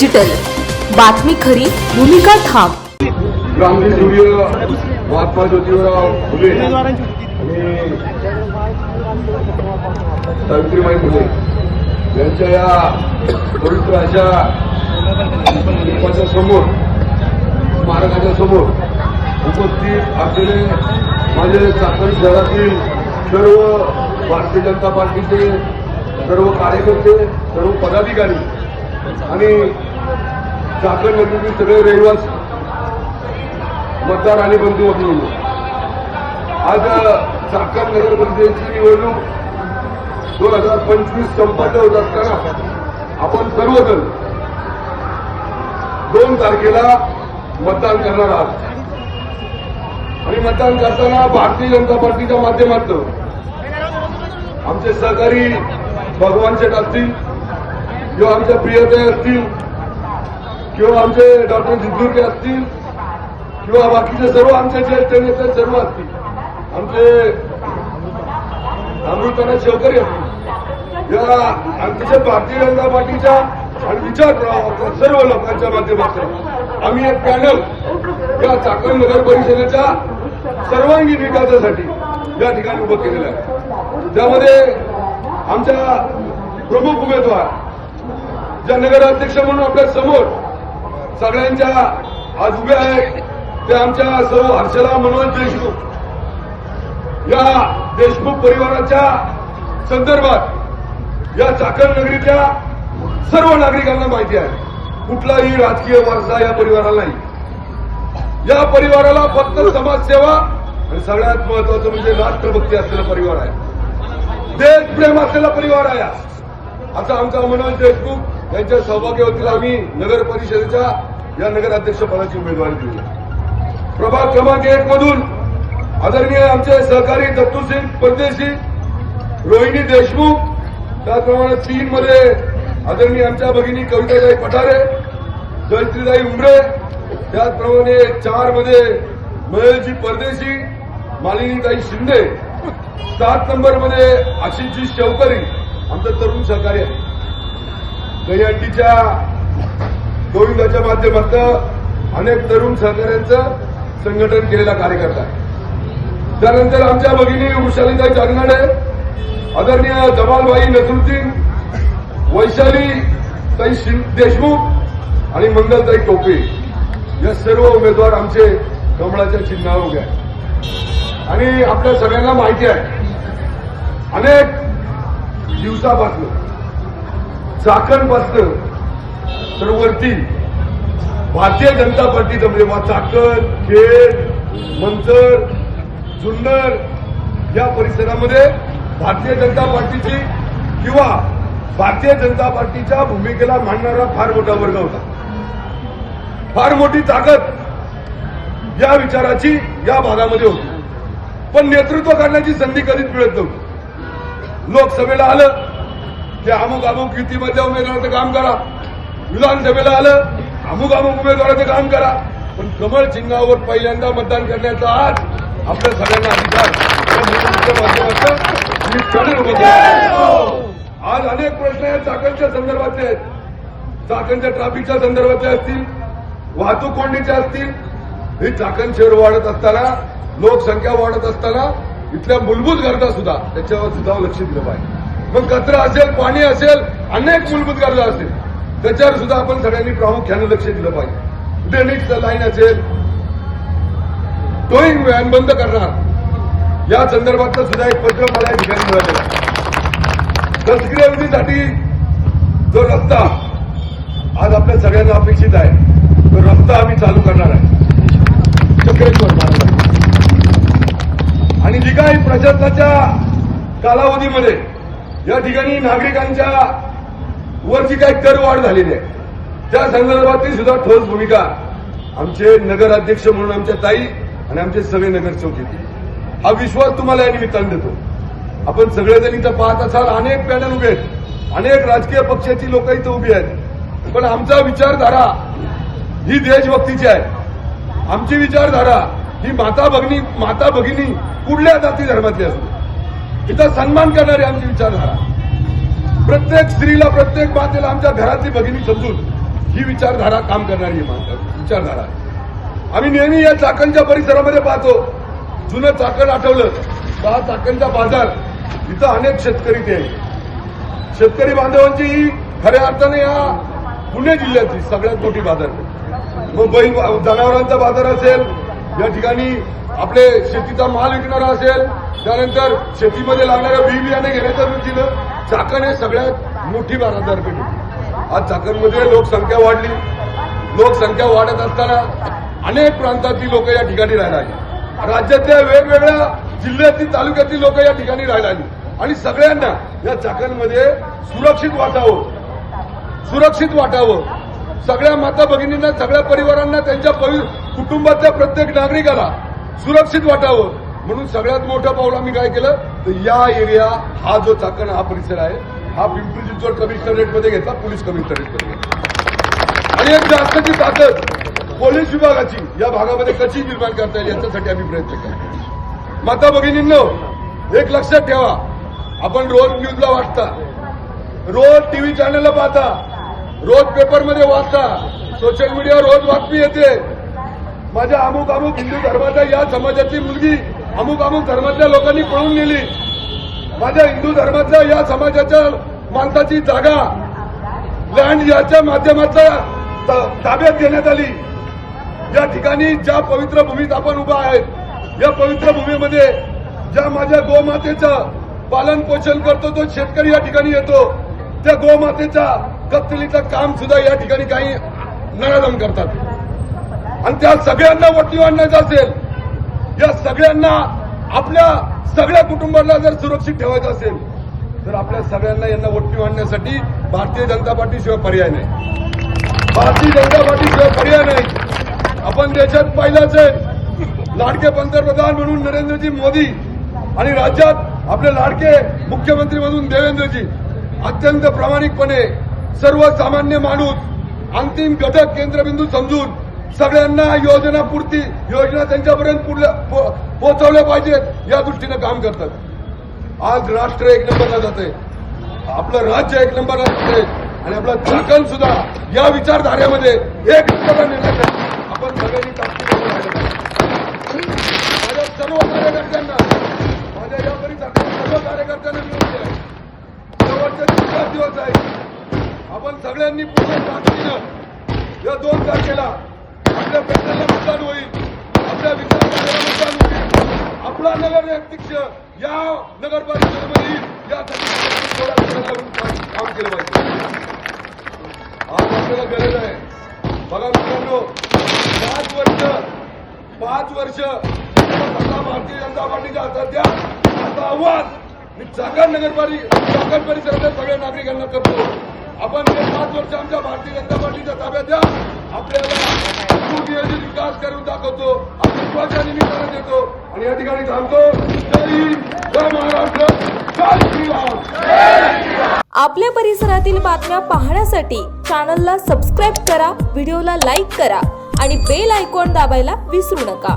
Digital बातमी खरी भूमिका ठाम. क्रांती सूर्य महात्मा ज्योतिराव फुले. आणि सावित्रीबाई फुले. यांच्या या पवित्र अशा रूपाच्या समोर स्मारकाच्या समोर उपस्थित असलेले माझे चाकण शहरातील सर्व भारतीय जनता पार्टीचे सर्व कार्यकर्ते सर्व पदाधिकारी आणि चाकण नदीतील सगळे रहिवासी मतदार आणि बंधू म्हणून आज चाकण नगर परिषदेची निवडणूक दोन हजार पंचवीस संपन्न होत असताना आपण सर्वजण दोन तारखेला मतदान करणार आहात. आणि मतदान करताना भारतीय जनता पार्टीच्या माध्यमातून आमचे सहकारी भगवान शेठ असतील किंवा आमच्या प्रियते असतील किंवा आमचे डॉक्टर जिद्दुर्के असतील किंवा बाकीचे सर्व आमचे ज्येष्ठ नेते सर्व असतील. आमचे अमृताना शेवकरी असतील. या आमच्या भारतीय जनता पार्टीच्या आणि विचार सर्व लोकांच्या माध्यमातून आम्ही एक पॅनल या चाकण नगर परिषदेच्या सर्वांगीण विकासासाठी या ठिकाणी उभं केलेलं आहे. त्यामध्ये आमच्या प्रमुख उमेदवार ज्या नगराध्यक्ष म्हणून आपल्यासमोर सगळ्यांच्या आज उभे आहेत ते आमच्या सर्व हर्षला मनोज देशमुख. या देशमुख परिवाराच्या संदर्भात या चाकण नगरीच्या सर्व नागरिकांना माहिती आहे कुठलाही राजकीय वारसा या परिवाराला नाही. या परिवाराला फक्त समाजसेवा आणि सगळ्यात महत्वाचं म्हणजे राष्ट्रभक्ती असलेला परिवार आहे. देशप्रेम असलेला परिवार आहे आता आमचा मनोज देशमुख त्यांच्या सौभाग्यवतीला आम्ही नगर परिषदेच्या या नगराध्यक्ष पदाची उमेदवारी दिली प्रभाग क्रमांक एक मधून आदरणीय आमचे सहकारी दत्तूसिंग परदेशी रोहिणी देशमुख त्याचप्रमाणे तीन मध्ये आदरणीय आमच्या भगिनी कविताताई पठारे जयश्रीताई उमरे त्याचप्रमाणे चारमध्ये महेशजी परदेशी मालिनीताई शिंदे सात नंबरमध्ये आशिषजी शेवकरी आमचं तरुण सहकारी आहे दहीहंडीच्या गोविंदाच्या माध्यमातून अनेक तरुण सहकाऱ्यांचं संघटन केलेला कार्यकर्ता आहे. त्यानंतर आमच्या भगिनी वृषालीताई जागनाडे आदरणीय जमालबाई नसरुद्दीन वैशाली ताई देशमुख आणि मंगलताई टोपे या सर्व उमेदवार आमचे कमळाच्या चिन्हावर उभे आहेत. आणि आपल्या सगळ्यांना माहिती आहे अनेक दिवसापासून चाकणपासनं तर वरती भारतीय जनता पार्टीचं म्हणजे वा चाकण खेड मंचर जुन्नर या परिसरामध्ये भारतीय जनता पार्टीची किंवा भारतीय जनता पार्टीच्या भूमिकेला मांडणारा फार मोठा वर्ग होता. फार मोठी ताकद या विचाराची या भागामध्ये होती. पण नेतृत्व करण्याची संधी कधीच मिळत नव्हती. लोकसभेला आलं ते अमुक अमुक युतीमध्ये उमेदवाराचं काम करा. विधानसभेला आलं अमुक अमुक उमेदवाराचं काम करा. पण कमळ चिन्हावर पहिल्यांदा मतदान करण्याचा आज आपल्या सगळ्यांना अधिकार. आज अनेक प्रश्न या चाकणच्या संदर्भातले आहेत. चाकणच्या ट्रॅफिकच्या संदर्भातले असतील वाहतूक कोंडीच्या असतील. हे चाकण शहर वाढत असताना लोकसंख्या वाढत असताना इथल्या मूलभूत गरजा सुद्धा त्याच्यावर सुद्धा लक्ष दिलं पाहिजे. मग कचरा असेल पाणी असेल अनेक मूलभूत गरजा असतील. त्याच्यावर सुद्धा आपण सगळ्यांनी प्रामुख्यानं लक्ष दिलं पाहिजे. ड्रेनेजचं लाईन असेल टोईंग व्हॅन बंद करणार. या संदर्भातलं सुद्धा एक पत्र मला या ठिकाणी मिळालेलं आहे. जो रस्ता आज आपल्या सगळ्यांना अपेक्षित आहे तो रस्ता आम्ही चालू करणार आहे. चक्रेश्वर आणि जी काही प्रशासनाच्या कालावधीमध्ये या ठिकाणी नागरिकांच्या वरची काही कर करवाढ झालेली आहे. त्या संदर्भातली सुद्धा ठोस भूमिका आमचे नगराध्यक्ष म्हणून आमच्या ताई आणि आमचे सगळे नगरसेवक येतील. हा विश्वास तुम्हाला या निमित्तानं देतो. आपण सगळेजण इथं पाहत असाल अनेक पॅनल उभे आहेत. अनेक राजकीय पक्षाची लोक इथं उभी आहेत. पण आमचा विचारधारा ही देशभक्तीची आहे. आमची विचारधारा ही माता भगिनी माता भगिनी कुठल्या जाती धर्मातली असते तिचा सन्मान करणारी आमची विचारधारा. प्रत्येक स्त्रीला प्रत्येक मातेला आमच्या घरातली भगिनी समजून ही विचारधारा काम करणारी आहे विचारधारा. आम्ही नेहमी या चाकणच्या परिसरामध्ये पाहतो. जुनं चाकण आठवलं तर हा चाकणचा बाजार. इथं अनेक शेतकरी ते. आहेत. शेतकरी बांधवांची ही खऱ्या अर्थाने या पुणे जिल्ह्याची सगळ्यात मोठी बाजार. मग बैल जनावरांचा बाजार असेल या ठिकाणी आपले शेतीचा माल विकणारा असेल त्यानंतर शेतीमध्ये लागणाऱ्या बी बियाणे घेण्याच्या दृष्टीनं चाकण हे सगळ्यात मोठी बाजारपेठ आज चाकणमध्ये लोकसंख्या वाढली. लोकसंख्या वाढत असताना अनेक प्रांतातील लोक या ठिकाणी राहायला आली. राज्यातल्या वेगवेगळ्या जिल्ह्यातील तालुक्यातील लोक या ठिकाणी राहायला आली. आणि सगळ्यांना या चाकणमध्ये सुरक्षित वाटावं. सुरक्षित वाटावं. सगळ्या माता भगिनींना सगळ्या परिवारांना त्यांच्या कुटुंबातल्या प्रत्येक नागरिकाला सुरक्षित वाटावं म्हणून सगळ्यात मोठं पाऊल आम्ही काय केलं? तर या एरिया हा जो चाकण हा परिसर आहे हा पिंपरी चिंचवड कमिशनरेटमध्ये घेतला पोलीस कमिशनरेटमध्ये घेतला आणि एक जास्तची ताकद पोलीस विभागाची या भागामध्ये कशी निर्माण करता येईल याच्यासाठी आम्ही प्रयत्न करतो माता भगिनींनो एक लक्षात ठेवा आपण रोज न्यूजला वाचता रोज टीव्ही चॅनलला पाहता रोज पेपरमध्ये वाचता सोशल मीडियावर रोज बातमी येते. माझ्या अमुक अमुक हिंदू धर्माच्या या समाजाची मुलगी अमुक अमुक धर्मातल्या लोकांनी पळून गेली माझ्या हिंदू धर्माच्या या समाजाच्या माणसाची जागा लँड याच्या माध्यमाचा ताब्यात घेण्यात आली. या ठिकाणी ज्या पवित्र भूमीत आपण उभा आहेत या पवित्र भूमीमध्ये ज्या माझ्या गोमातेचं पालन पोषण करतो तो शेतकरी या ठिकाणी येतो. त्या गोमातेचा कत्तलीचं काम सुद्धा या ठिकाणी काही नराधम करतात. आणि त्या सगळ्यांना वटी आणण्याचं असेल या सगळ्यांना आपल्या सगळ्या कुटुंबाला जर सुरक्षित ठेवायचं असेल तर आपल्या सगळ्यांना यांना वट्टी आणण्यासाठी भारतीय जनता पार्टीशिवाय पर्याय नाही. भारतीय जनता पार्टीशिवाय पर्याय नाही. आपण देशात पाहिलंच आहे. लाडके पंतप्रधान म्हणून नरेंद्रजी मोदी आणि राज्यात आपले लाडके मुख्यमंत्री म्हणून देवेंद्रजी अत्यंत प्रामाणिकपणे सर्वसामान्य माणूस अंतिम घटक केंद्रबिंदू समजून सगळ्यांना योजना पूर्ती योजना त्यांच्यापर्यंत पोहोचवल्या पाहिजेत या दृष्टीनं काम करतात. आज राष्ट्र एक नंबरला जाते आपलं राज्य एक नंबरला जाते आणि आपलं चाकण सुद्धा या विचारधारेमध्ये एक नंबरला नेण्यासाठी आपण सगळ्यांनी ताकदीने माझ्या सर्व कार्यकर्त्यांना माझ्या या परिसरातील सर्व कार्यकर्त्यांना विनंती आहे. शेवटचे चार दिवस आहे. आपण सगळ्यांनी पूर्ण ताकदीनं या दोन तारखेला आपल्या पॅनलला मतदान होईल. आपल्या विचारधारेला मतदान होईल. आपला नगर अध्यक्ष या नगरपालिकेमध्ये येईल. यासाठी काम केलं पाहिजे. आज आपल्याला गरज आहे. बघा मित्रांनो पाच वर्ष पाच वर्ष सत्ता भारतीय जनता पार्टीच्या हातात द्या. असं आव्हान मी चाकण नगरपालिका चाकण परिसरातल्या सगळ्या नागरिकांना करतो. आपण हे पाच वर्ष आमच्या भारतीय जनता पार्टीच्या ताब्यात द्या. आपल्याला सुनियोजित विकास करून दाखवतो. आपण विश्वाच्या निमित्तानं देतो. आणि या ठिकाणी सांगतो जय हिंद जय महाराष्ट्र जय श्रीराम. आपल्या परिसरातील बातम्या पाहण्यासाठी चॅनलला सबस्क्राईब करा व्हिडिओला लाईक करा आणि बेल आयकॉन दाबायला विसरू नका.